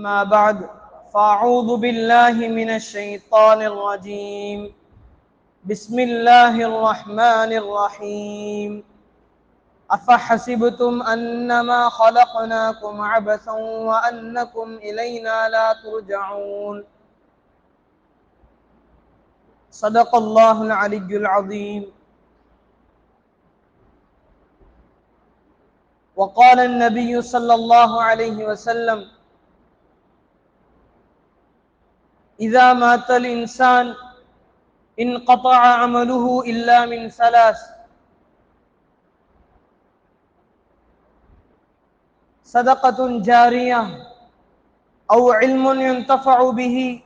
أما بعد فأعوذ بالله من الشيطان الرجيم. بسم الله الرحمن الرحيم. أفحسبتم أنما خلقناكم عبثا وأنكم إلينا لا ترجعون. صدق الله العلي العظيم. وقال النبي صلى الله عليه وسلم إذا مات الإنسان انقطع عمله إلا من ثلاث صدقة جارية أو علم ينتفع به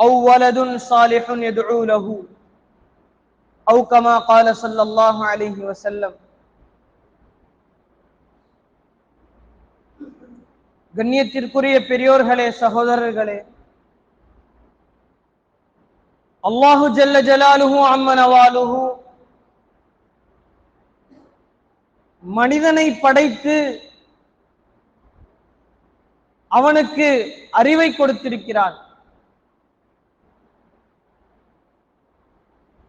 أو ولد صالح يدعو له أو كما قال صلى الله عليه وسلم கண்ணியத்திற்குரிய பெரியோர்களே சகோதரர்களே அல்லாஹு ஜல்ல ஜலாலுஹு அம்மனவாலுஹு மனிதனை படைத்து அவனுக்கு அறிவை கொடுத்திருக்கிறான்.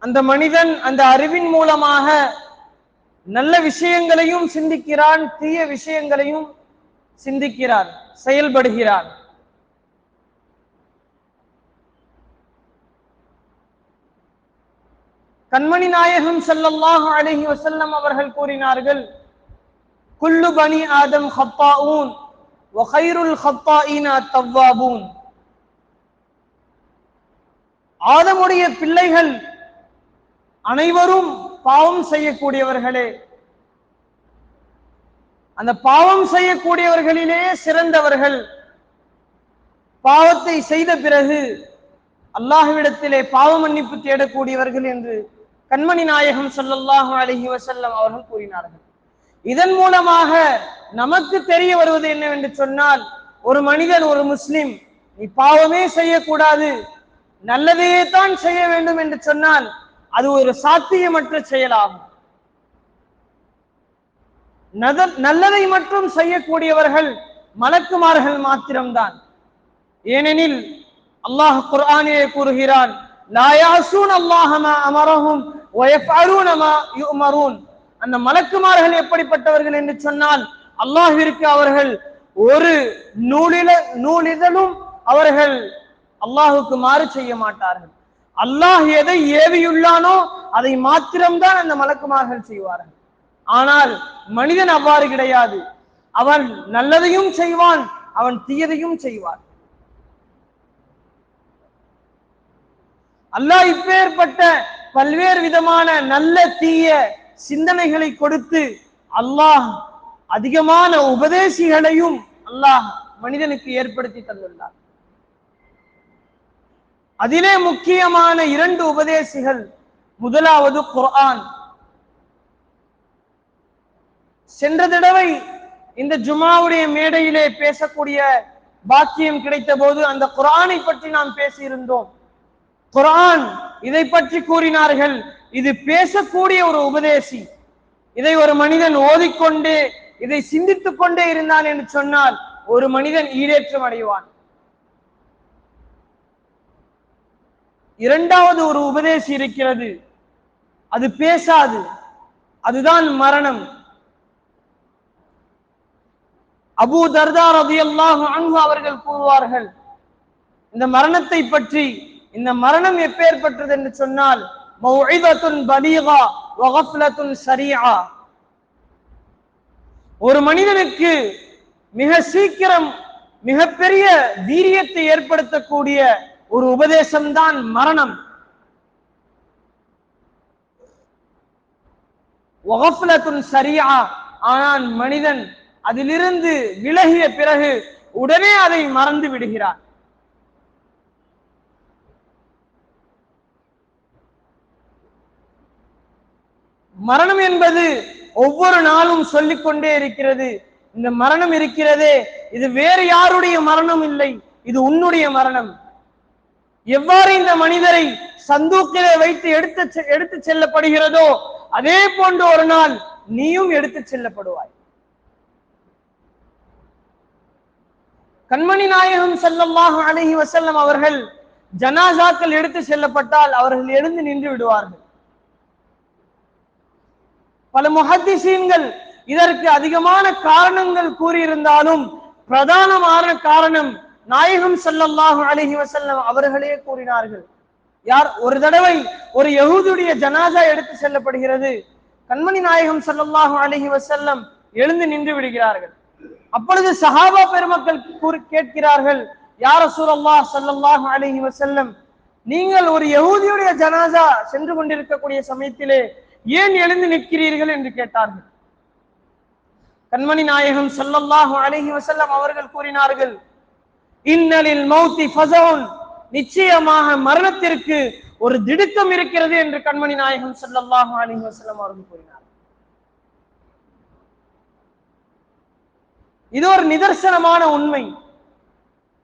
அந்த மனிதன் அந்த அறிவின் மூலமாக நல்ல விஷயங்களையும் சிந்திக்கிறான் தீய விஷயங்களையும் சிந்திக்கிறார் செயல்படுகிறார் கண்மணி நாயகம் ஸல்லல்லாஹு அலைஹி வசல்லம் அவர்கள் கூறினார்கள் குல்லு பனி ஆதம் ஹப்பா ஊன் கைருல் தவ்வாபூன். ஆதமுடைய பிள்ளைகள் அனைவரும் பாவம் செய்யக்கூடியவர்களே. அந்த பாவம் செய்யக்கூடியவர்களிலே சிறந்தவர்கள். பாவத்தை செய்த பிறகு அல்லாஹுவிடத்திலே பாவ மன்னிப்பு தேடக்கூடியவர்கள் என்று கண்மணி நாயகம் ஸல்லல்லாஹு அலஹி வசல்லம் அவர்கள் கூறினார்கள். இதன் மூலமாக நமக்கு தெரிய வருவது என்னவென்று சொன்னால் ஒரு மனிதன் ஒரு முஸ்லிம் நீ பாவமே செய்யக்கூடாது நல்லதையே தான் செய்ய வேண்டும் என்று சொன்னால் அது ஒரு சாத்தியமற்ற செயலாகும். நத- நல்லதை மட்டும் செய்யக்கூடியவர்கள் மலக்குமார்கள் மாத்திரம்தான். ஏனெனில் அல்லாஹ் குர்ஆனிலே கூறுகிறான் லா யாசூன் அமரஹும் யுமரூன் அந்த மலக்குமார்கள் எப்படிப்பட்டவர்கள் என்று சொன்னால் அல்லாஹிற்கு அவர்கள் ஒரு நூலில நூலிதழும் அவர்கள் அல்லாஹுக்கு மாறு செய்ய மாட்டார்கள். அல்லாஹ் எதை ஏவியுள்ளானோ அதை மாத்திரம்தான் அந்த மலக்குமார்கள் செய்வார்கள். ஆனால் மனிதன் அவ்வாறு கிடையாது. அவன் நல்லதையும் செய்வான் அவன் தீயதையும் செய்வான். அல்லாஹ் இப்பேற்பட்ட பல்வேறு விதமான நல்ல தீய சிந்தனைகளை கொடுத்து அல்லாஹ் அதிகமான உபதேசிகளையும் அல்லாஹ் மனிதனுக்கு ஏற்படுத்தி தந்துள்ளார். அதிலே முக்கியமான இரண்டு உபதேசிகள். முதலாவது குர்ஆன். சென்ற தடவை இந்த ஜுமாவுடைய மேடையிலே பேசக்கூடிய பாக்கியம் கிடைத்த போது அந்த குரானை பற்றி நாம் பேசியிருந்தோம். குரான் இதை பற்றி கூறினார்கள். இது பேசக்கூடிய ஒரு உபதேசி. இதை ஒரு மனிதன் ஓதிக்கொண்டே இதை சிந்தித்துக் கொண்டே இருந்தான் என்று சொன்னால் ஒரு மனிதன் ஈடேற்றம் அடைவான். இரண்டாவது ஒரு உபதேசி இருக்கிறது. அது பேசாது. அதுதான் மரணம். அபு தர்தார் ரலியல்லாஹு அன்ஹு அவர்கள் கூறுவார்கள் இந்த மரணத்தை பற்றி இந்த மரணம் எப்பேற்பட்டது என்று சொன்னால் ஒரு மனிதனுக்கு மிக சீக்கிரம் மிகப்பெரிய வீரியத்தை ஏற்படுத்தக்கூடிய ஒரு உபதேசம்தான் மரணம். சரியா ஆனால் மனிதன் அதிலிருந்து விலகிய பிறகு உடனே அதை மறந்து விடுகிறான். மரணம் என்பது ஒவ்வொரு நாளும் சொல்லிக் கொண்டே இருக்கிறது. இந்த மரணம் இருக்கிறதே இது வேறு யாருடைய மரணம் இல்லை இது உன்னுடைய மரணம். எவ்வாறு இந்த மனிதரை சந்தூக்கிலே வைத்து எடுத்து செ- எடுத்து செல்லப்படுகிறதோ அதே போன்று ஒரு நாள் நீயும் எடுத்து செல்லப்படுவாய். கண்மணி நாயகம் செல்லமாக அலைஹி வசல்லம் அவர்கள் ஜனாசாக்கள் எடுத்து செல்லப்பட்டால் அவர்கள் எழுந்து நின்று விடுவார்கள். பல முஹத்திசீன்கள் இதற்கு அதிகமான காரணங்கள் கூறியிருந்தாலும் பிரதானமான காரணம் நாயகம் ஸல்லல்லாஹு அலைஹி வசல்லம் அவர்களே கூறினார்கள். யார்? ஒரு தடவை ஒரு யகுதுடைய ஜனாசா எடுத்து செல்லப்படுகிறது. கண்மணி நாயகம் ஸல்லல்லாஹு அலைஹி வசல்லம் எழுந்து நின்று விடுகிறார்கள். அப்பொழுது சஹாபா பெருமக்கள் கூறி கேட்கிறார்கள் யார் சூரல்லா ஸல்லல்லாஹு அலைஹி வசல்லம் நீங்கள் ஒரு யகுதியுடைய ஜனாசா சென்று கொண்டிருக்கக்கூடிய சமயத்திலே ஏன் எழுந்து நிற்கிறீர்கள் என்று கேட்டார்கள். கண்மணி நாயகம் ஸல்லல்லாஹு அலைஹி வசல்லம் அவர்கள் கூறினார்கள் இன்னலில் மௌத்தி ஃபசவுன் நிச்சயமாக மரணத்திற்கு ஒரு திடுக்கம் இருக்கிறது என்று கண்மணி நாயகம் ஸல்லல்லாஹு அலைஹி வசல்லம் அவர்கள் கூறினார் இது ஒரு நிதர்சனமான உண்மை.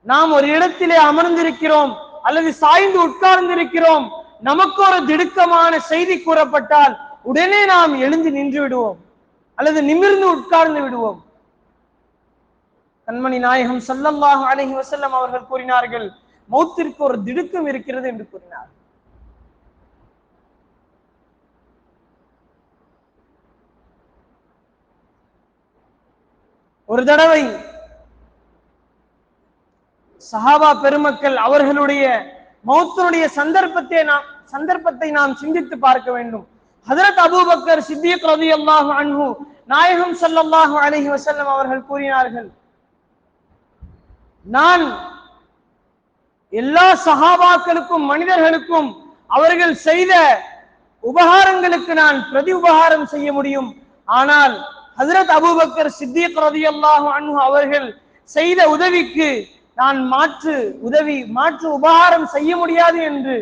நாம் ஒரு இடத்திலே அமர்ந்திருக்கிறோம் அல்லது சாய்ந்து உட்கார்ந்திருக்கிறோம். நமக்கு ஒரு திடுக்கமான செய்தி கூறப்பட்டால் உடனே நாம் எழுந்து நின்று விடுவோம். அல்லது நிமிர்ந்து உட்கார்ந்து விடுவோம். கண்மணி நாயகம் சல்லல்லாஹு அலஹி வசல்லம் அவர்கள் கூறினார்கள் மௌத்திற்கு ஒரு திடுக்கம் இருக்கிறது என்று கூறினார். ஒரு தடவை சஹாபா பெருமக்கள் அவர்களுடைய மௌத்தனுடைய சந்தர்ப்பத்தை நாம் சந்தர்ப்பத்தை நாம் சிந்தித்து பார்க்க வேண்டும். ஹதரத் அபூபக்கர் சித்திக் ரலியல்லாஹு அன்ஹு நாயகம் ஸல்லல்லாஹு அலஹி வசல்லம் அவர்கள் கூறினார்கள் நான் எல்லா சஹாபாக்களுக்கும் மனிதர்களுக்கும் அவர்கள் செய்த உபகாரங்களுக்கு நான் பிரதி உபகாரம் செய்ய முடியும். ஆனால் ஹசரத் அபூபக்கர் சித்திக் ரலியல்லாஹு அன்ஹு அவர்கள் செய்த உதவிக்கு நான் மாற்று உதவி மாற்று உபகாரம் செய்ய முடியாது என்று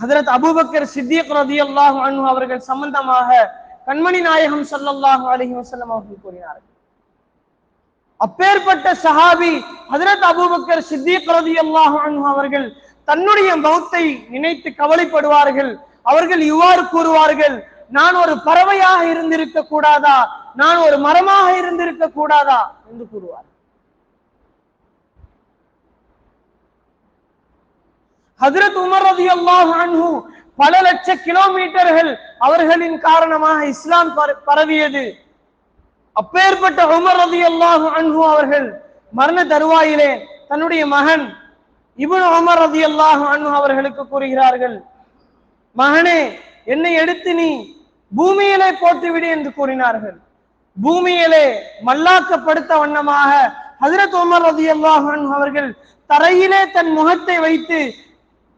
ஹஜரத் அபுபக்கர் சித்திக் ரலியல்லாஹு அனு அவர்கள் சம்பந்தமாக கண்மணி நாயகம் ஸல்லல்லாஹு அலஹி வசல்லம் அவர்கள் கூறினார்கள். அப்பேற்பட்ட சஹாபி ஹஜரத் அபுபக்கர் சித்திக் ரலியல்லாஹு அனு அவர்கள் தன்னுடைய மௌத்தை நினைத்து கவலைப்படுவார்கள். அவர்கள் இவ்வாறு கூறுவார்கள் நான் ஒரு பறவையாக இருந்திருக்க கூடாதா? நான் ஒரு மரமாக இருந்திருக்க கூடாதா? என்று கூறுவார்கள். ஹஜரத் உமர் ரலியல்லாஹு அன்ஹு பல லட்ச கிலோமீட்டர்கள் அவர்களின் காரணமாக இஸ்லாம் பர- பரவியது. அப்பேற்பட்ட உமர் ரலியல்லாஹு அன்ஹு அவர்கள் மரண தருவாயிலே தன்னுடைய மகன் இவன் உமர் ரலியல்லாஹு அன்ஹு அவர்களுக்கு கூறுகிறார்கள் மகனே என்னை எடுத்து நீ பூமியிலே போட்டுவிடு என்று கூறினார்கள். பூமியிலே மல்லாக்கப்படுத்த வண்ணமாக ஹசரத் உமர் ரலியல்லாஹு அன்ஹு அவர்கள் தரையிலே தன் முகத்தை வைத்து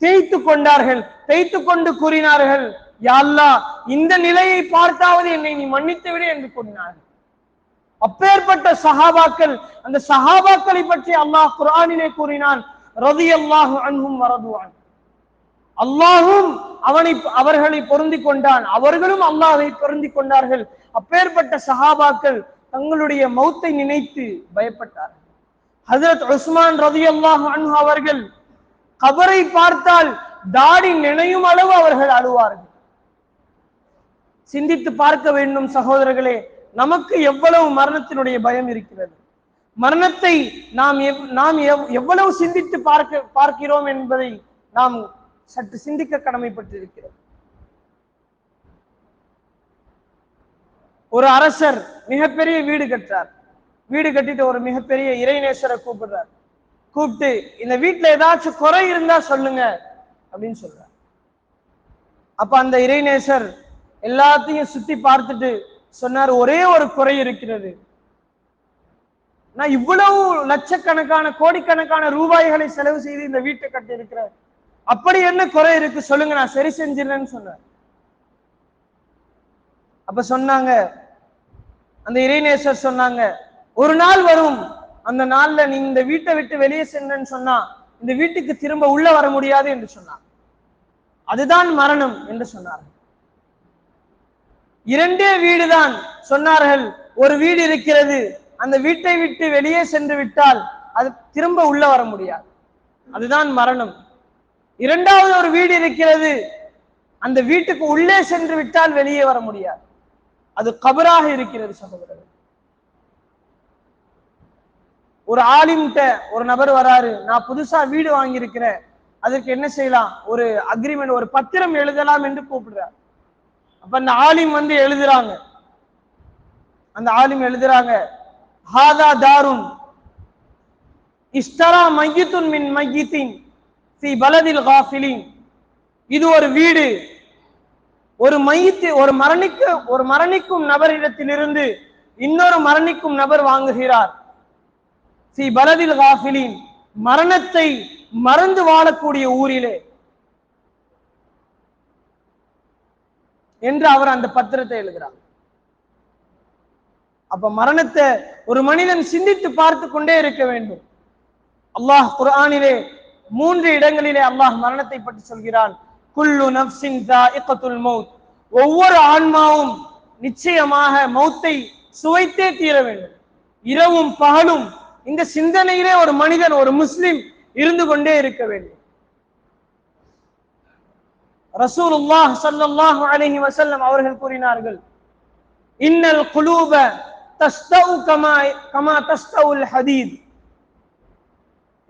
தேய்த்து கொண்டார்கள் தேய்த்து கொண்டு கூறினார்கள் யாழ்லா இந்த நிலையை பார்த்தாவது என்னை நீ மன்னித்து விடு என்று கூறினார்கள். அப்பேற்பட்ட சஹாபாக்கள் அந்த சஹாபாக்களை பற்றி அல்லாஹ் குரானிலே கூறினான் ரலியல்லாஹு அன்ஹும் வரதுவான். அல்லாஹும் அவனை அவர்களை பொருந்தி கொண்டான். அவர்களும் அல்லாஹை பொருந்தி கொண்டார்கள். அப்பேற்பட்ட சஹாபாக்கள் தங்களுடைய மௌத்தை நினைத்து பயப்பட்டார்கள். ஹசரத் உஸ்மான் ரலியல்லாஹு அன்ஹு அவர்கள் கபரை பார்த்தால் தாடி நினையும் அளவு அவர்கள் அழுவார்கள் சிந்தித்து பார்க்க வேண்டும் சகோதரர்களே நமக்கு எவ்வளவு மரணத்தினுடைய பயம் இருக்கிறது? மரணத்தை நாம் எவ்- நாம் எவ்- எவ்வளவு சிந்தித்து பார்க்க பார்க்கிறோம் என்பதை நாம் சற்று சிந்திக்க கடமைப்பட்டிருக்கிறோம். ஒரு அரசர் மிகப்பெரிய வீடு கட்டுறார். வீடு கட்டிட்டு ஒரு மிகப்பெரிய இறைநேசரை கூப்பிடுறார். கூப்பிட்டு இந்த வீட்டுல ஏதாச்சும் குறை இருந்தா சொல்லுங்க அப்படின்னு சொல்றார். அப்ப அந்த இறைநேசர் எல்லாத்தையும் சுத்தி பார்த்துட்டு சொன்னார் ஒரே ஒரு குறை இருக்கிறது. நான் இவ்வளவு லட்சக்கணக்கான கோடிக்கணக்கான ரூபாய்களை செலவு செய்து இந்த வீட்டை கட்டி இருக்கிறேன் அப்படி என்ன குறை இருக்கு? சொல்லுங்க நான் சரி செஞ்சிடறேன்னு சொன்னேன் அப்ப சொன்னாங்க அந்த இறைநேசர் சொன்னாங்க ஒரு நாள் வரும் அந்த நாள்ல நீ இந்த வீட்டை விட்டு வெளியே சென்றன்னு சொன்னா இந்த வீட்டுக்கு திரும்ப உள்ள வர முடியாது என்று சொன்னார். அதுதான் மரணம் என்று சொன்னார்கள் இரண்டே வீடுதான் சொன்னார்கள். ஒரு வீடு இருக்கிறது. அந்த வீட்டை விட்டு வெளியே சென்று விட்டால் அது திரும்ப உள்ள வர முடியாது. அதுதான் மரணம். இரண்டாவது ஒரு வீடு இருக்கிறது. அந்த வீட்டுக்கு உள்ளே சென்று விட்டால் வெளியே வர முடியாது. அது கபராக இருக்கிறது சகோதரர்கள். ஒரு ஆலிம்கிட்ட ஒரு நபர் வராரு நான் புதுசா வீடு வாங்கியிருக்கிறேன் அதற்கு என்ன செய்யலாம்? ஒரு அக்ரிமெண்ட் ஒரு பத்திரம் எழுதலாம் என்று கூப்பிடுறார். அப்ப அந்த ஆலிம் வந்து எழுதுறாங்க. அந்த ஆலிம் எழுதுறாங்க ஹாதா தாருன் இஸ்தரா மையத்துன் மின் மையத்தின் சி பலதில் காஃபிலின். இது ஒரு வீடு. ஒரு மையத்து ஒரு மரணிக்க ஒரு மரணிக்கும் நபரிடத்திலிருந்து இன்னொரு மரணிக்கும் நபர் வாங்குகிறார். சி பலதில் காஃபிலின். மரணத்தை மறந்து வாழக்கூடிய ஊரிலே. என்று அவர் அந்த பத்திரத்தை எழுதுகிறார். அப்ப மரணத்தை ஒரு மனிதன் சிந்தித்து பார்த்து கொண்டே இருக்க வேண்டும். அல்லாஹ் குரானிலே மூன்று இடங்களிலே அல்லாஹ் மரணத்தை பற்றி சொல்கிறான். குல்லு நப்சின் தாஇகத்துல் ஒவ்வொரு ஆன்மாவும் நிச்சயமாக மௌத்தை சுவைத்தே தீர வேண்டும். இரவும் பகலும் இந்த சிந்தனையிலே ஒரு மனிதன் ஒரு முஸ்லிம் இருந்து கொண்டே இருக்க வேண்டும். ரசூலுல்லாஹ் ஸல்லல்லாஹு அலைஹி வசல்லம் அவர்கள் கூறினார்கள் இன்னல் குலூப தஸ்தவு கமா கமா தஸ்தவுல் ஹதீத்.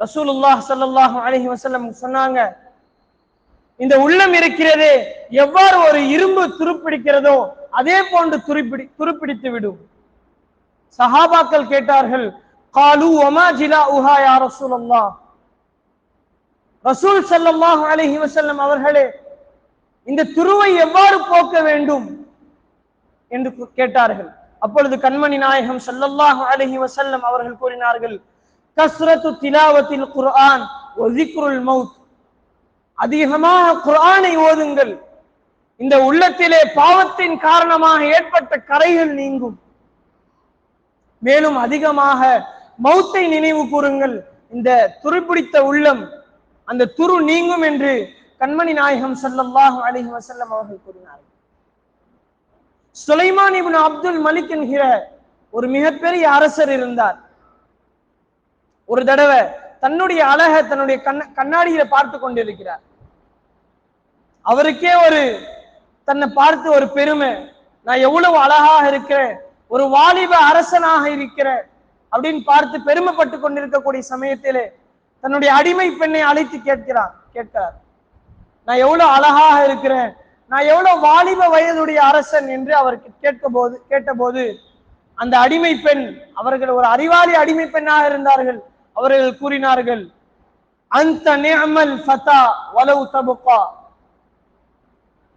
ரசூலுல்லாஹ் ஸல்லல்லாஹு அலைஹி வசல்லம் சொன்னாங்க இந்த உள்ளம் இருக்கிறதே எவ்வாறு ஒரு இரும்பு துருப்பிடிக்கிறதோ அதே போன்று துருப்பிடி துருப்பிடித்து விடும். சஹாபாக்கள் கேட்டார்கள் காலு ஒமா ஜிலா உஹா யா ரசூலல்லாஹ் ரசூல் சல்லாஹு அலஹி வசல்லம் அவர்களே இந்த துருவை எவ்வாறு போக்க வேண்டும் என்று கேட்டார்கள். அப்பொழுது கண்மணி நாயகம் ஸல்லல்லாஹு அலஹி வசல்லம் அவர்கள் கூறினார்கள் கஸ்ரத்து திலாவத்தில் குர்ஆன் ஒதிக்ருல் மவுத் அதிகமாக குர்ஆனை ஓதுங்கள். இந்த உள்ளத்திலே பாவத்தின் காரணமாக ஏற்பட்ட கரைகள் நீங்கும். மேலும் அதிகமாக மௌத்தை நினைவு கூறுங்கள். இந்த துருப்பிடித்த உள்ளம் அந்த துரு நீங்கும் என்று கண்மணி நாயகம் சல்லாஹு அலிஹி வசல்லம் அவர்கள் கூறினார்கள். சுலைமான் இபின் அப்துல் மலிக் என்கிற ஒரு மிகப்பெரிய அரசர் இருந்தார். ஒரு தடவை தன்னுடைய அழக தன்னுடைய கண்ண கண்ணாடியில பார்த்து கொண்டிருக்கிறார். அவருக்கே ஒரு தன்னை பார்த்து ஒரு பெருமை. நான் எவ்வளவு அழகாக இருக்கிறேன். ஒரு வாலிப அரசனாக இருக்கிறேன். அப்படின்னு பார்த்து பெருமைப்பட்டு கொண்டிருக்கக்கூடிய சமயத்திலே தன்னுடைய அடிமை பெண்ணை அழைத்து கேட்கிறார் கேட்கிறார். நான் எவ்வளவு அழகாக இருக்கிறேன் நான் எவ்வளவு வாலிப வயதுடைய அரசன் என்று அவருக்கு கேட்க போது கேட்டபோது அந்த அடிமை பெண் அவர்கள் ஒரு அறிவாளி அடிமை பெண்ணாக இருந்தார்கள் அவர்கள் கூறினார்கள் அந்த நேமல் ஃபதா வலவு தபுக்கா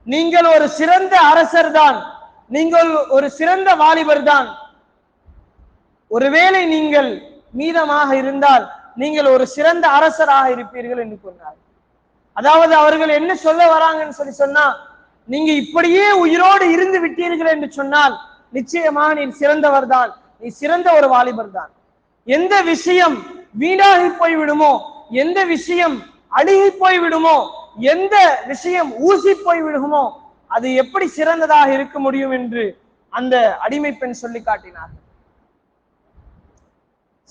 நீங்கள் ஒரு சிறந்த அரசர் தான் நீங்கள் ஒரு சிறந்த வாலிபர் தான் ஒருவேளை நீங்கள் மீதமாக இருந்தால் நீங்கள் ஒரு சிறந்த அரசராக இருப்பீர்கள் என்று சொன்னார். அதாவது அவர்கள் என்ன சொல்ல வராங்கன்னு சொல்லி சொன்னா நீங்க இப்படியே உயிரோடு இருந்து விட்டீர்கள் என்று சொன்னால் நிச்சயமாக நீ சிறந்தவர் தான். நீ சிறந்த ஒரு வாலிபர் தான். எந்த விஷயம் வீணாகி போய் விடுமோ எந்த விஷயம் அழுகி போய் விடுமோ எந்த விஷயம் ஊசி போய்விடுமோ அது எப்படி சிறந்ததாக இருக்க முடியும் என்று அந்த அடிமை பெண் சொல்லி காட்டினார்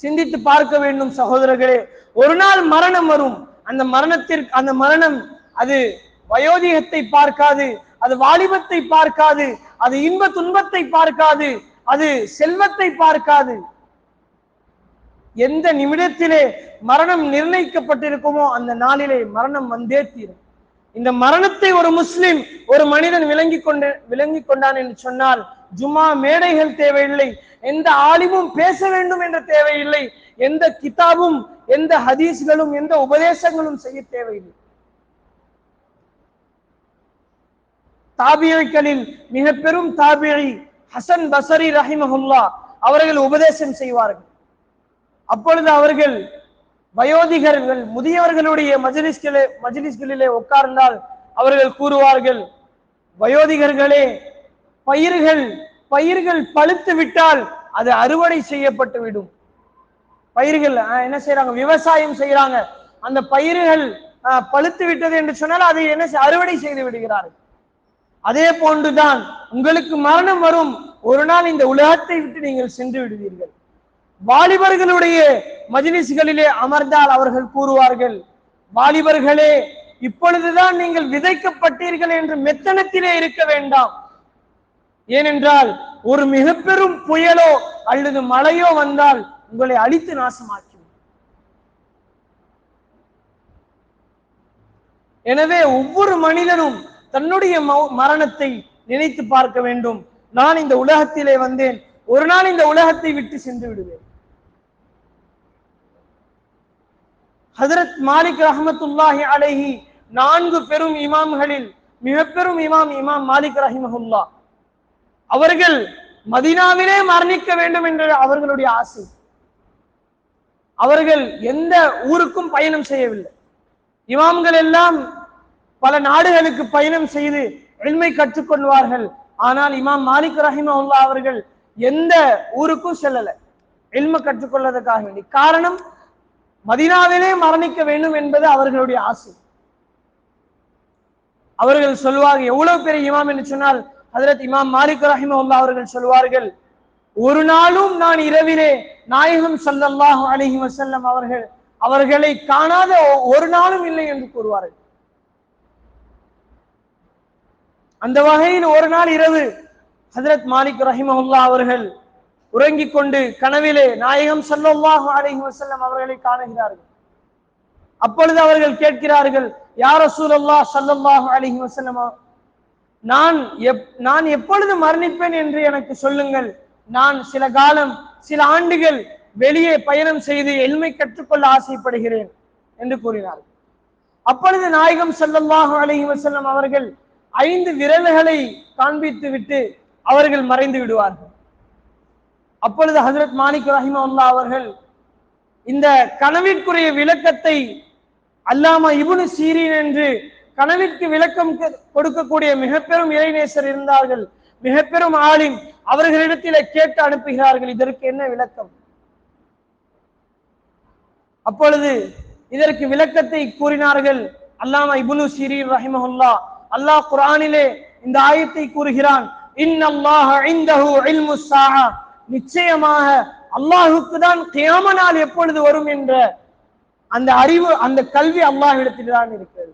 சிந்தித்து பார்க்க வேண்டும் சகோதரர்களே. ஒரு நாள் மரணம் வரும். அந்த மரணத்திற்கு அந்த மரணம் அது வயோதிகத்தை பார்க்காது அது வாலிபத்தை பார்க்காது அது இன்ப துன்பத்தை பார்க்காது அது செல்வத்தை பார்க்காது. எந்த நிமிடத்திலே மரணம் நிர்ணயிக்கப்பட்டிருக்குமோ அந்த நாளிலே மரணம் வந்தே தீரும். இந்த மரணத்தை ஒரு முஸ்லிம் ஒரு மனிதன் விளங்கி கொண்டு விளங்கி கொண்டான் என்று சொன்னால் ஜும்மா மேடைகள் தேவையில்லை எந்த ஆலிமும் பேச வேண்டும் என்ற தேவையில்லை எந்த கிதாபும் எந்த ஹதீஸ்களும் எந்த உபதேசங்களும் செய்ய தேவையில்லை. தாபியைகளில் மிக பெரும் தாபியை ஹசன் பசரி ரஹிமஹுல்லா அவர்கள் உபதேசம் செய்வார்கள். அப்பொழுது அவர்கள் வயோதிகர்கள் முதியவர்களுடைய மஜிலிஸ்களே மஜிலிஸ்களிலே உட்கார்ந்தால் அவர்கள் கூறுவார்கள் வயோதிகர்களே பயிர்கள் பயிர்கள் பழுத்து விட்டால் அது அறுவடை செய்யப்பட்டு விடும். பயிர்கள் என்ன செய்யறாங்க விவசாயம் செய்யறாங்க அந்த பயிர்கள் பழுத்து விட்டது என்று சொன்னால் அதை என்ன செய்- அறுவடை செய்து விடுகிறார்கள். அதே போன்றுதான் உங்களுக்கு மரணம் வரும். ஒரு நாள் இந்த உலகத்தை விட்டு நீங்கள் சென்று விடுவீர்கள். வாலிபர்களுடைய மஜிலிசுகளிலே அமர்ந்தால் அவர்கள் கூறுவார்கள் வாலிபர்களே இப்பொழுதுதான் நீங்கள் விதைக்கப்பட்டீர்கள் என்று மெத்தனத்திலே இருக்க வேண்டாம். ஏனென்றால் ஒரு மிக பெரும் புயலோ அல்லது மழையோ வந்தால் உங்களை அழித்து நாசமாக்கி எனவே ஒவ்வொரு மனிதனும் தன்னுடைய மரணத்தை நினைத்து பார்க்க வேண்டும். நான் இந்த உலகத்திலே வந்தேன். ஒரு நாள் இந்த உலகத்தை விட்டு சென்று விடுவேன். ஹசரத் மாலிக் ரஹமத்துல்லாஹி அலைஹி நான்கு பெரும் இமாம்களில் மிக பெரும் இமாம் இமாம் மாலிக் ரஹிமஹுல்லா. அவர்கள் மதினாவிலே மரணிக்க வேண்டும் என்ற அவர்களுடைய ஆசை. அவர்கள் எந்த ஊருக்கும் பயணம் செய்யவில்லை. இமாம்கள் எல்லாம் பல நாடுகளுக்கு பயணம் செய்து எளிமை கற்றுக்கொள்வார்கள் ஆனால் இமாம் மாலிக் ரஹிமஹுல்லா அவர்கள் எந்த ஊருக்கும் செல்லலை. எல்ம கற்றுக்கொள்வதற்காக வேண்டி. காரணம் மதினாவிலே மரணிக்க வேண்டும் என்பது அவர்களுடைய ஆசை. அவர்கள் சொல்வார்கள் எவ்வளவு பெரிய இமாம் என்று சொன்னால் ஹதரத் இமாம் மாலிக் ரஹிமஹுல்லா அவர்கள் சொல்வார்கள் ஒரு நாளும் நான் இரவிலே நாயகம் சல்லல்லாஹு அலிஹி வசல்லம் அவர்கள் அவர்களை காணாத ஒரு நாளும் இல்லை என்று கூறுவார்கள். அந்த வகையில் ஒரு நாள் இரவு ஹதரத் மாலிக் ரஹிமஹுல்லா அவர்கள் உறங்கிக் கொண்டு கனவிலே நாயகம் சல்லாஹு அலஹி வசல்லம் அவர்களை காணுகிறார்கள். அப்பொழுது அவர்கள் கேட்கிறார்கள் யார் ரசூலல்லா சல்லாஹு அலஹி வசல்லமா நான் எப் நான் எப்பொழுது மரணிப்பேன் என்று எனக்கு சொல்லுங்கள். நான் சில காலம் சில ஆண்டுகள் வெளியே பயணம் செய்து எளிமை கற்றுக்கொள்ள ஆசைப்படுகிறேன் என்று கூறினார் அப்பொழுது நாயகம் சல்லல்லாஹு அலைஹி செல்லம் அவர்கள் ஐந்து விரல்களை காண்பித்து விட்டு அவர்கள் மறைந்து விடுவார்கள். அப்பொழுது ஹசரத் மாணிக் ரஹிமல்லா அவர்கள் இந்த கனவிற்குரிய விளக்கத்தை அல்லாமா இபுனு சீரின் என்று கனவிற்கு விளக்கம் கொடுக்கக்கூடிய மிக பெரும் இருந்தார்கள். மிக பெரும் ஆளின் அவர்களிடத்தில கேட்டு அனுப்புகிறார்கள். இதற்கு என்ன விளக்கம்? அப்பொழுது இதற்கு விளக்கத்தை கூறினார்கள் அல்லாமா இபுனு சீரின் ரஹிமஹுல்லா. அல்லாஹ் குரானிலே இந்த ஆயத்தை கூறுகிறான். இன் அல்லாஹ் நிச்சயமாக அல்லாஹுக்கு தான் கியாம நாள் எப்பொழுது வரும் என்ற அந்த அறிவு அந்த கல்வி அல்லாஹிடத்தில் தான் இருக்கிறது.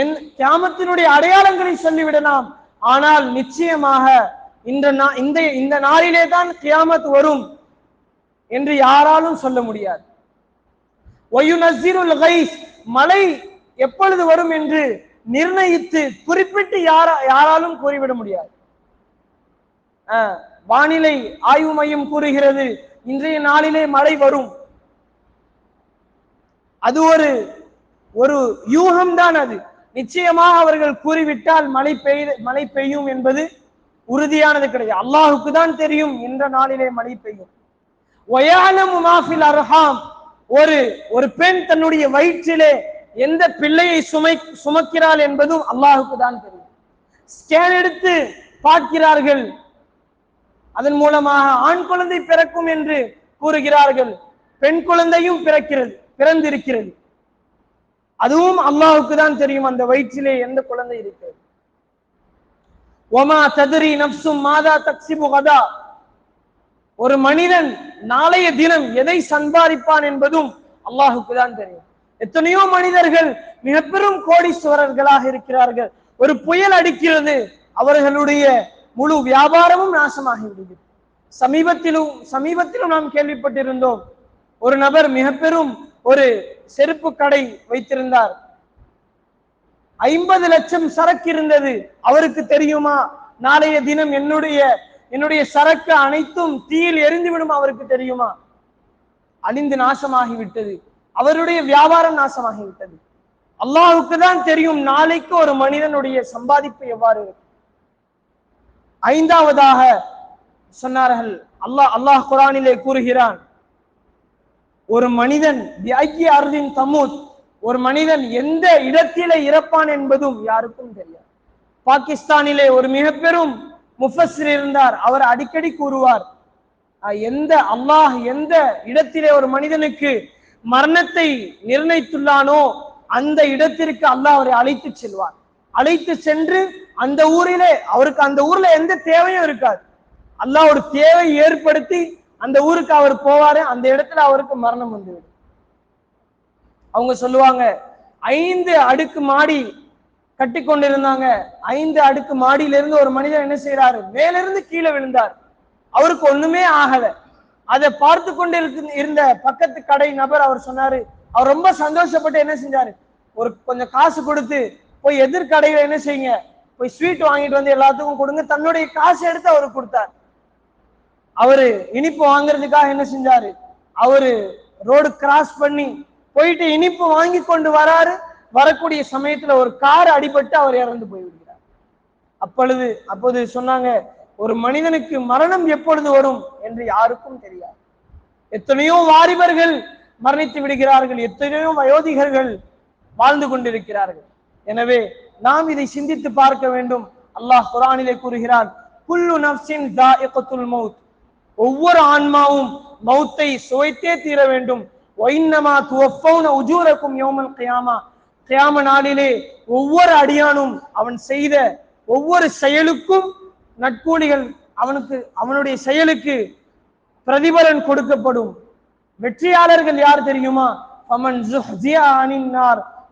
என் கியாமத்தினுடைய அடையாளங்களை சொல்லிவிடலாம். ஆனால் நிச்சயமாக இந்த இந்த இந்த நாளிலே தான் கியாமத் வரும் என்று யாராலும் சொல்ல முடியாது. மழை எப்பொழுது வரும் என்று நிர்ணயித்து குறிப்பிட்டு யாரா யாராலும் கூறிவிட முடியாது. வானிலை ஆய்வு மையம் கூறுகிறது இன்றைய நாளிலே மழை வரும். அது ஒரு ஒரு யூகம்தான் அது. நிச்சயமாக அவர்கள் கூறிவிட்டால் மழை பெய்த மழை பெய்யும் என்பது உறுதியானது கிடையாது. அல்லாஹுக்கு தான் தெரியும் என்ற நாளிலே மழை பெய்யும். அர்ஹாம். ஒரு ஒரு பெண் தன்னுடைய வயிற்றிலே எந்த பிள்ளையை சுமை சுமக்கிறாள் என்பதும் அல்லாஹுக்கு தான் தெரியும். ஸ்கேன் எடுத்து பார்க்கிறார்கள். அதன் மூலமாக ஆண் குழந்தை பிறக்கும் என்று கூறுகிறார்கள். பெண் குழந்தையும் பிறக்கிறது பிறந்திருக்கிறது. அதுவும் அல்லாவுக்கு தான் தெரியும் அந்த வயிற்றிலே எந்த குழந்தை இருக்கிறது. ஒமா ததிரி நப்சும் மாதா தக்சிபு கதா. ஒரு மனிதன் நாளைய தினம் எதை சம்பாதிப்பான் என்பதும் அல்லாஹுக்கு தான் தெரியும். எத்தனையோ மனிதர்கள் மிக பெரும் கோடீஸ்வரர்களாக இருக்கிறார்கள். ஒரு புயல் அடிக்கிறது அவர்களுடைய முழு வியாபாரமும் நாசமாகிவிடுகிறது. சமீபத்திலும் சமீபத்திலும் நாம் கேள்விப்பட்டிருந்தோம். ஒரு நபர் மிக பெரும் ஒரு செருப்பு கடை வைத்திருந்தார். ஐம்பது லட்சம் சரக்கு இருந்தது. அவருக்கு தெரியுமா? நாளைய தினம் என்னுடைய என்னுடைய சரக்கு அனைத்தும் தீயில் எரிந்துவிடும் அவருக்கு தெரியுமா? அழிந்து நாசமாகிவிட்டது. அவருடைய வியாபாரம் நாசமாகிவிட்டது. அல்லாஹுக்கு தான் தெரியும் நாளைக்கு ஒரு மனிதனுடைய சம்பாதிப்பு எவ்வாறு இருக்கும். ஐந்தாவதாக சொன்னார்கள். அல்லாஹ் அல்லாஹ் குரானிலே கூறுகிறான் ஒரு மனிதன் அருதின் தமூத் ஒரு மனிதன் எந்த இடத்திலே இறப்பான் என்பதும் யாருக்கும் தெரியாது. பாகிஸ்தானிலே ஒரு மிக பெரும் முஃபஸ்ர் இருந்தார். அவர் அடிக்கடி கூறுவார் எந்த அல்லாஹ் எந்த இடத்திலே ஒரு மனிதனுக்கு மரணத்தை நிர்ணயித்துள்ளானோ அந்த இடத்திற்கு அல்லாஹ் அவரை அழைத்து செல்வார். அழைத்து சென்று அந்த ஊரிலே அவருக்கு அந்த ஊர்ல எந்த தேவையும் இருக்காது. அல்லாஹ் ஒரு தேவை ஏற்படுத்தி அந்த ஊருக்கு அவர் போவாரு அந்த இடத்துல அவருக்கு மரணம் வந்துவிடும். அவங்க சொல்லுவாங்க ஐந்து அடுக்கு மாடி கட்டி கொண்டிருந்தாங்க. ஐந்து அடுக்கு மாடியிலிருந்து ஒரு மனிதர் என்ன செய்யறாரு மேலிருந்து கீழே விழுந்தார். அவருக்கு ஒண்ணுமே ஆகல. அதை பார்த்து கொண்டு இருந்த பக்கத்து கடை நபர் அவர் சொன்னாரு அவர் ரொம்ப சந்தோஷப்பட்டு என்ன செஞ்சாரு? ஒரு கொஞ்சம் காசு கொடுத்து போய் எதிர்கடையில என்ன செய்யுங்க? போய் ஸ்வீட் வாங்கிட்டு வந்து எல்லாத்துக்கும் கொடுங்க. தன்னுடைய காசு எடுத்து அவருக்கு கொடுத்தார். அவரு இனிப்பு வாங்குறதுக்காக என்ன செஞ்சாரு? அவரு ரோடு கிராஸ் பண்ணி போயிட்டு இனிப்பு வாங்கி கொண்டு வராரு. வரக்கூடிய சமயத்துல ஒரு கார் அடிபட்டு அவர் இறந்து போய்விடுகிறார் அப்பொழுது அப்போது சொன்னாங்க ஒரு மனிதனுக்கு மரணம் எப்பொழுது வரும் என்று யாருக்கும் தெரியாது. எத்தனையோ வாலிபர்கள் மரணித்து விடுகிறார்கள். எத்தனையோ வயோதிகர்கள் வாழ்ந்து கொண்டிருக்கிறார்கள். எனவே நாம் இதை சிந்தித்து பார்க்க வேண்டும். அல்லாஹ் குரானிலே கூறுகிறான் குல்லு நஃப்ஸின் தாயிகத்துல் மௌத். ஒவ்வொரு ஆன்மாவும் மௌத்தை சுவைத்தே தீர வேண்டும். ஒயின்னமா துவஃபௌன உஜூரக்கும் யௌமல் கியாமா. கியாம நாளிலே ஒவ்வொரு அடியானும் அவன் செய்த ஒவ்வொரு செயலுக்கும் நட்கூலிகள் அவனுக்கு அவனுடைய செயலுக்கு பிரதிபலன் கொடுக்கப்படும். வெற்றியாளர்கள் யார் தெரியுமா? ஃபமன் ஸுஹ்ஸிய அனின்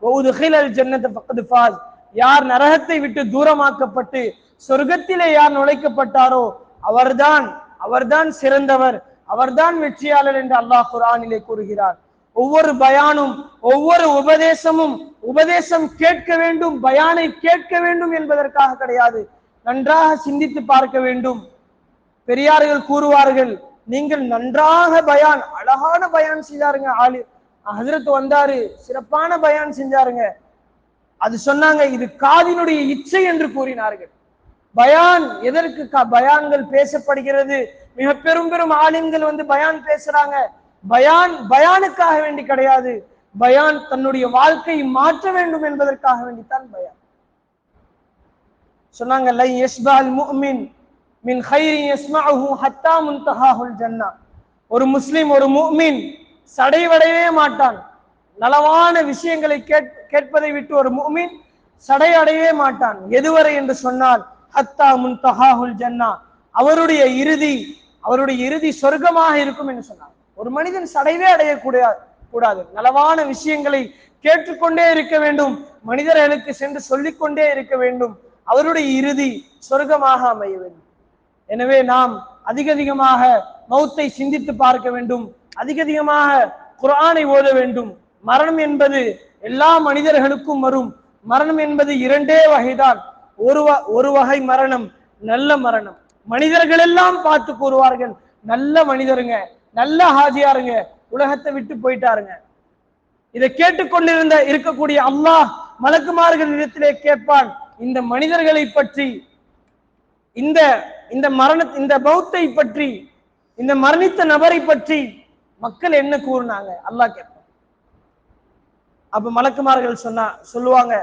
நார் வ ஃபாஸ். யார் நரகத்தை விட்டு தூரமாக்கப்பட்டு சொர்க்கத்திலே யார் நுழைக்கப்பட்டாரோ அவர்தான் அவர்தான் சிறந்தவர் அவர்தான் வெற்றியாளர் என்று அல்லாஹ் குரானிலே கூறுகிறார். ஒவ்வொரு பயானும் ஒவ்வொரு உபதேசமும் உபதேசம் கேட்க வேண்டும் பயானை கேட்க வேண்டும் என்பதற்காக கிடையாது. நன்றாக சிந்தித்து பார்க்க வேண்டும். பெரியார்கள் கூறுவார்கள் நீங்கள் நன்றாக பயான் அழகான பயான் செய்தாருங்க ஆளு ஹசரத் வந்தாரு. சிறப்பான பயான் செஞ்சாருங்க. அது சொன்னாங்க இது காதினுடைய இச்சை என்று கூறினார்கள். பயான் எதற்கு பயான்கள் பேசப்படுகிறது? மிக பெரும் பெரும் ஆலிம்கள் வந்து பயான் பேசுறாங்க. பயான் பயானுக்காக வேண்டி கிடையாது. பயான் தன்னுடைய வாழ்க்கையை மாற்ற வேண்டும் என்பதற்காக வேண்டித்தான் பயான். சொன்னாங்க லை யஸ்பால் முஃமின் மின் ஹைரி யஸ்மஉஹு ஹத்தா முன்தஹாஹுல் ஜன்னா. ஒரு முஸ்லிம் ஒரு முஃமின் சடைவடையவே மாட்டான். நலவான விஷயங்களை கேட் கேட்பதை விட்டு ஒரு மூமின் சடையடையவே மாட்டான். எதுவரை என்று சொன்னால் ஹத்தா முன்தஹாஹுல் ஜன்னா. அவருடைய இறுதி அவருடைய இறுதி சொர்க்கமாக இருக்கும் என்று சொன்னார். ஒரு மனிதன் சடைவே அடையக்கூடாது கூடாது. நலவான விஷயங்களை கேட்டுக்கொண்டே இருக்க வேண்டும். மனிதர்களுக்கு சென்று சொல்லிக்கொண்டே இருக்க வேண்டும். அவருடைய இறுதி சொர்க்கமாக அமைய வேண்டும். எனவே நாம் அதிக அதிகமாக மௌத்தை சிந்தித்து பார்க்க வேண்டும். அதிக அதிகமாக குரானை ஓத வேண்டும். மரணம் என்பது எல்லா மனிதர்களுக்கும் வரும். மரணம் என்பது இரண்டே வகைதான். ஒரு வ- ஒரு வகை மரணம் நல்ல மரணம். மனிதர்கள் எல்லாம் பார்த்து கூறுவார்கள் நல்ல மனிதருங்க நல்ல ஹாஜியாருங்க உலகத்தை விட்டு போயிட்டாருங்க. இதை கேட்டுக்கொண்டிருந்த இருக்கக்கூடிய அல்லாஹ் மலக்குமார்கள் இடத்திலே கேட்பான் இந்த மனிதர்களை பற்றி இந்த இந்த மரண இந்த பௌத்தை பற்றி இந்த மரணித்த நபரை பற்றி மக்கள் என்ன கூறுனாங்க? அல்லாஹ் கேட்பான். அப்ப மலக்குமார்கள் சொன்னா சொல்லுவாங்க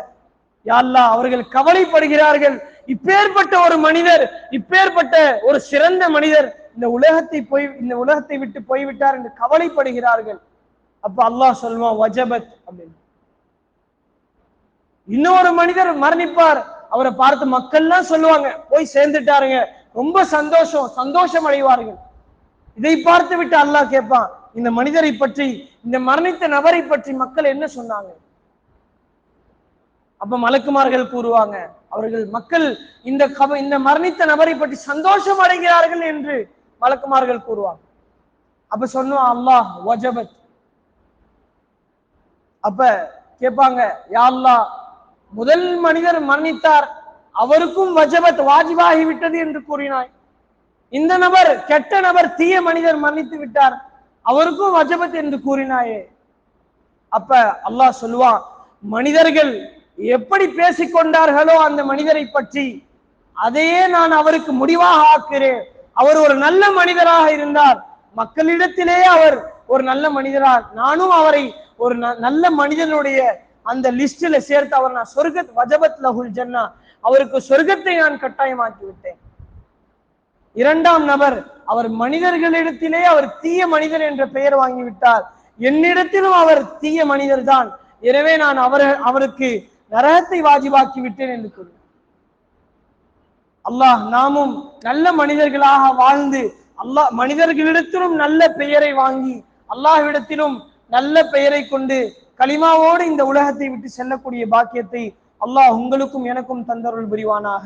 யா அல்லாஹ் அவர்கள் கவலைப்படுகிறார்கள். இப்பேற்பட்ட ஒரு மனிதர் இப்பேற்பட்ட ஒரு சிறந்த மனிதர் இந்த உலகத்தை போய் இந்த உலகத்தை விட்டு போய்விட்டார் என்று கவலைப்படுகிறார்கள். அப்ப அல்லாஹ் சொல்லுவான் வஜபத் அப்படின்னு. இன்னொரு மனிதர் மரணிப்பார். அவரை பார்த்து மக்கள்லாம் சொல்லுவாங்க போய் சேர்ந்துட்டாருங்க. ரொம்ப சந்தோஷம் சந்தோஷம் அடைவார்கள் இதை பார்த்து விட்டு அல்லாஹ் கேட்பான் இந்த மனிதரை பற்றி இந்த மரணித்த நபரை பற்றி மக்கள் என்ன சொன்னாங்க? அப்ப மலக்குமார்கள் கூறுவாங்க அவர்கள் மக்கள் இந்த கப இந்த மரணித்த நபரை பற்றி சந்தோஷம் அடைகிறார்கள் என்று மலக்குமார்கள் கூறுவாங்க. அப்ப சொன்னோம் அல்லாஹ் வஜபத். அப்ப கேட்பாங்க யா அல்லாஹ் முதல் மனிதர் மரணித்தார் அவருக்கும் வஜபத் வாஜிபாகி விட்டது என்று கூறினாய். இந்த நபர் கெட்ட நபர் தீய மனிதர் மன்னித்து விட்டார். அவருக்கும் வஜபத் என்று கூறினாயே. அப்ப அல்லாஹ் சொல்லுவான் மனிதர்கள் எப்படி பேசிக்கொண்டார்களோ அந்த மனிதரை பற்றி அதையே நான் அவருக்கு முடிவாக ஆக்குறேன் அவர் ஒரு நல்ல மனிதராக இருந்தார். மக்களிடத்திலே அவர் ஒரு நல்ல மனிதரா நானும் அவரை ஒரு ந- நல்ல மனிதனுடைய அந்த லிஸ்டில் சேர்த்து அவர் நான் சொர்க்கத் வஜபத் லஹுல் ஜன்னா அவருக்கு சொர்க்கத்தை நான் கட்டாயமாக்கி விட்டேன் இரண்டாம் நபர் அவர் மனிதர்களிடத்திலே அவர் தீய மனிதர் என்ற பெயர் வாங்கிவிட்டார். என்னிடத்திலும் அவர் தீய மனிதர் தான் எனவே நான் அவர் அவருக்கு நரகத்தை வாஜிபாக்கி விட்டேன் என்று கூறினார் அல்லாஹ் நாமும் நல்ல மனிதர்களாக வாழ்ந்து அல்லாஹ் மனிதர்களிடத்திலும் நல்ல பெயரை வாங்கி அல்லாஹ்விடத்திலும் நல்ல பெயரை கொண்டு கலிமாவோடு இந்த உலகத்தை விட்டு செல்லக்கூடிய பாக்கியத்தை அல்லாஹ் உங்களுக்கும் எனக்கும் தந்தருள் புரிவானாக.